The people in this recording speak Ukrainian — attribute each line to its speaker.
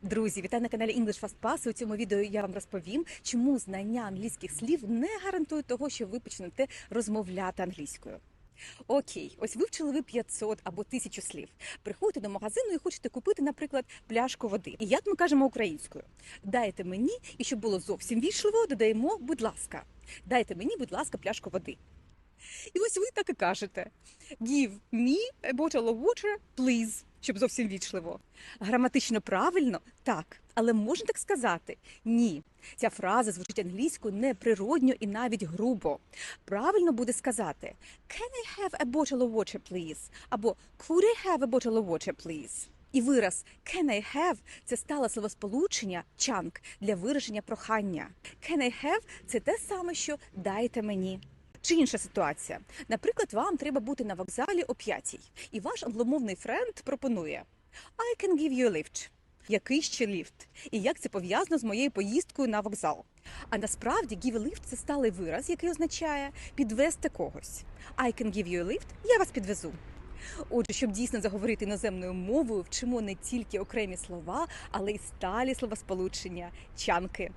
Speaker 1: Друзі, вітаю на каналі English Fast Pass. У цьому відео я вам розповім, чому знання англійських слів не гарантує того, що ви почнете розмовляти англійською. Окей, ось вивчили ви 500 або 1000 слів. Приходите до магазину і хочете купити, наприклад, пляшку води. І як ми кажемо українською? Дайте мені, і щоб було зовсім вічливо, додаємо, будь ласка. Дайте мені, будь ласка, пляшку води. І ось ви так і кажете: Give me a bottle of water, please, щоб зовсім вічливо. Граматично правильно так, але можна так сказати? Ні. Ця фраза звучить англійською неприродньо і навіть грубо. Правильно буде сказати Can I have a bottle of water, please? або Could I have a bottle of water, please? І вираз can I have – це стало словосполучення чанк для вираження прохання. Can I have – це те саме, що дайте мені. Чи інша ситуація? Наприклад, вам треба бути на вокзалі о п'ятій, і ваш англомовний френд пропонує I can give you a lift. Який ще ліфт? І як це пов'язано з моєю поїздкою на вокзал? А насправді give a lift – це сталий вираз, який означає підвести когось. I can give you a lift – я вас підвезу. Отже, щоб дійсно заговорити іноземною мовою, вчимо не тільки окремі слова, але й сталі словосполучення чанки.